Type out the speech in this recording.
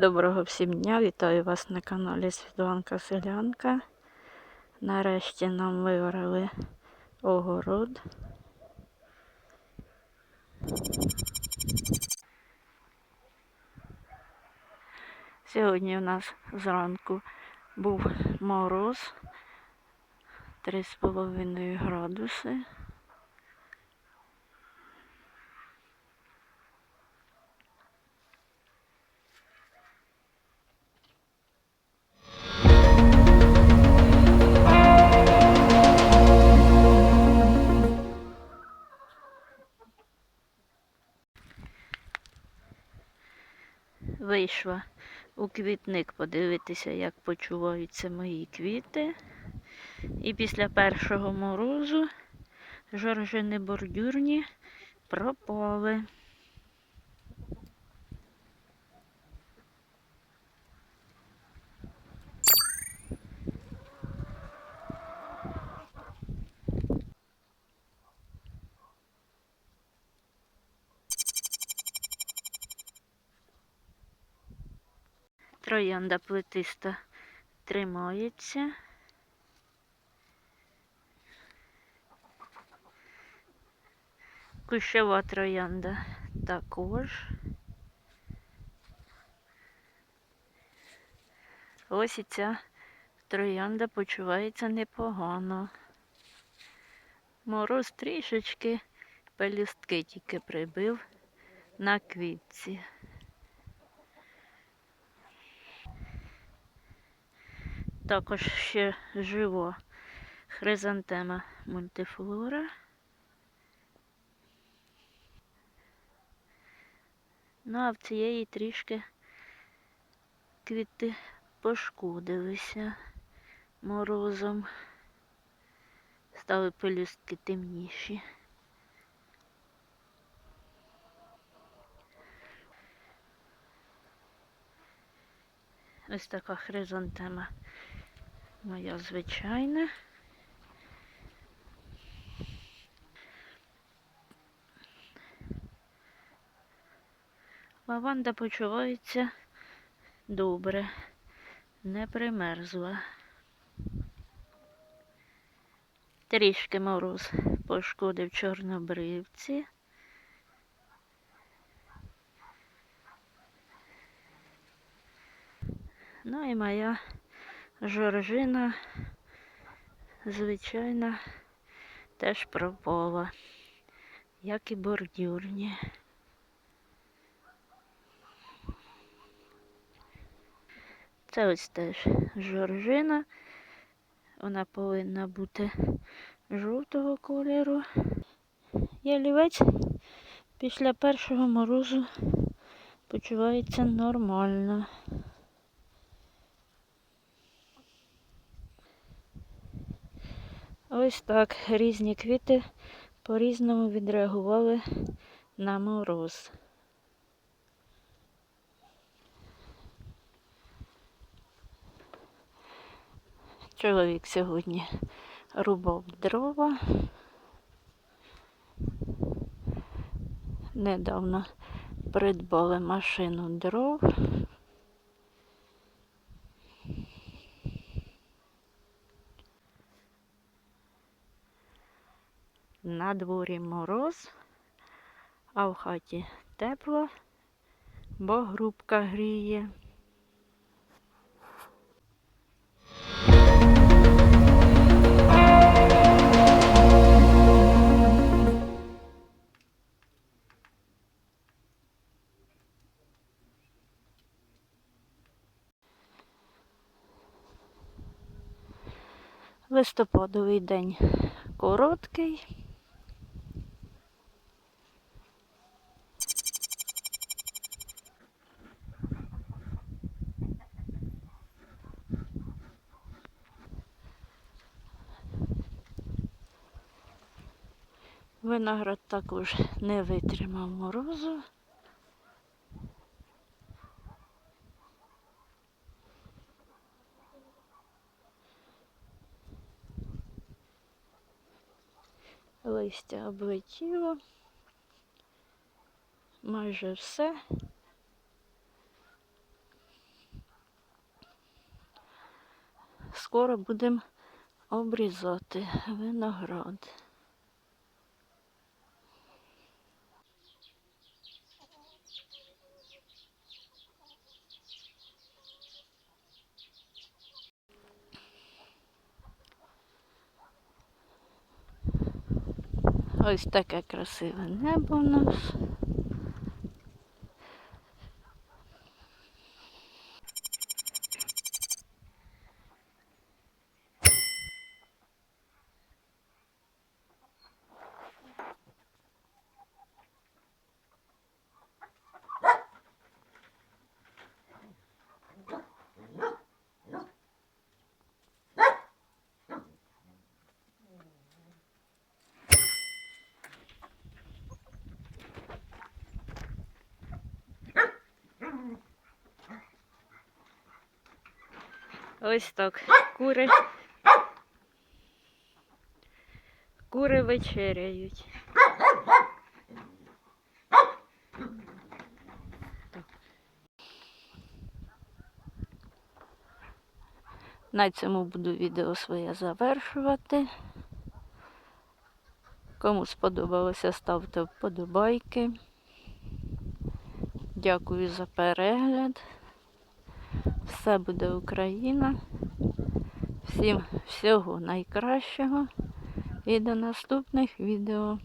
Доброго всім дня, вітаю вас на каналі Світланка Селянка. Нарешті нам виварили огород. Сьогодні у нас зранку був мороз 3,5 градуси. Вийшла у квітник подивитися, як почуваються мої квіти. І після першого морозу жоржини бордюрні пропали. Троянда плетиста тримається. Кущова троянда також. Ось і ця троянда почувається непогано. Мороз трішечки пелюстки тільки прибив на квітці. Також ще жива хризантема мультифлора. Ну, а в цієї трішки квіти пошкодилися морозом. Стали пелюстки темніші. Ось така хризантема моя звичайна. Лаванда почувається добре, не примерзла. Трішки мороз пошкодив чорнобривці. Ну і моя жоржина, звичайна, теж пропала, як і бордюрні. Це ось теж жоржина. Вона повинна бути жовтого кольору. Ялівець після першого морозу почувається нормально. Ось так різні квіти по-різному відреагували на мороз. Чоловік сьогодні рубав дрова. Недавно придбали машину дров. На дворі мороз, а в хаті тепло, бо грубка гріє. Листопадовий день короткий. Виноград також не витримав морозу. Листя облетіло. Майже все. Скоро будемо обрізати виноград. Ось таке красиве небо у нас. Ось так. Кури. Кури вечеряють. На цьому буду відео своє завершувати. Кому сподобалося, ставте вподобайки. Дякую за перегляд. Все буде Україна. Всім всього найкращого і до наступних відео.